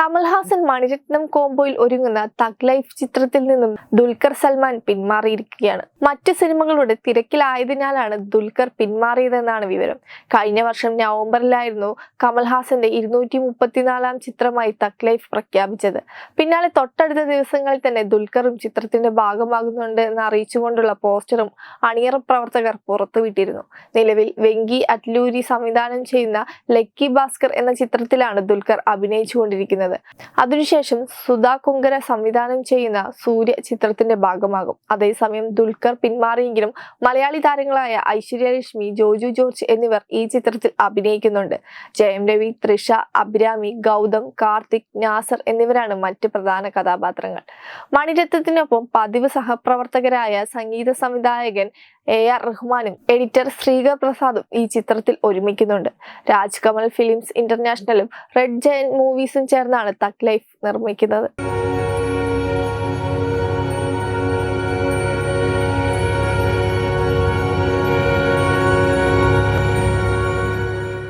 കമൽഹാസൻ മണിരത്നം കോംബോയിൽ ഒരുങ്ങുന്ന thug life ചിത്രത്തിൽ നിന്നും ദുൽഖർ സൽമാൻ പിന്മാറിയിരിക്കുകയാണ്. മറ്റ് സിനിമകളുടെ തിരക്കിലായതിനാലാണ് ദുൽഖർ പിന്മാറിയതെന്നാണ് വിവരം. കഴിഞ്ഞ വർഷം നവംബറിലായിരുന്നു കമൽഹാസന്റെ ഇരുന്നൂറ്റി മുപ്പത്തിനാലാം ചിത്രമായി തഗ് ലൈഫ് പ്രഖ്യാപിച്ചത്. പിന്നാലെ തൊട്ടടുത്ത ദിവസങ്ങളിൽ തന്നെ ദുൽഖറും ചിത്രത്തിന്റെ ഭാഗമാകുന്നുണ്ട് എന്ന് അറിയിച്ചുകൊണ്ടുള്ള പോസ്റ്ററും അണിയറ പ്രവർത്തകർ പുറത്തുവിട്ടിരുന്നു. നിലവിൽ വെങ്കി അറ്റ്ലൂരി സംവിധാനം ചെയ്യുന്ന ലക്കി ഭാസ്കർ എന്ന ചിത്രത്തിലാണ് ദുൽഖർ അഭിനയിച്ചുകൊണ്ടിരിക്കുന്നത്. അതിനുശേഷം സുധാ കുങ്കര സംവിധാനം ചെയ്യുന്ന സൂര്യ ചിത്രത്തിന്റെ ഭാഗമാകും. അതേസമയം ദുൽഖർ പിന്മാറിയെങ്കിലും മലയാളി താരങ്ങളായ ഐശ്വര്യ ലക്ഷ്മി ജോജു ജോർജ് എന്നിവർ ഈ ചിത്രത്തിൽ അഭിനയിക്കുന്നുണ്ട്. ജയം രവി തൃഷ അഭിരാമി ഗൗതം കാർത്തിക് നാസർ എന്നിവരാണ് മറ്റ് പ്രധാന കഥാപാത്രങ്ങൾ. മണിരത്നത്തിനൊപ്പം പതിവ് സഹപ്രവർത്തകരായ സംഗീത സംവിധായകൻ എ ആർ റഹ്മാനും എഡിറ്റർ ശ്രീകർ പ്രസാദും ഈ ചിത്രത്തിൽ ഒരുമിക്കുന്നുണ്ട്. രാജ് കമൽ ഫിലിംസ് ഇന്റർനാഷണലും റെഡ് ജയൻ മൂവീസും ചേർന്നാണ് തക് ലൈഫ് നിർമ്മിക്കുന്നത്.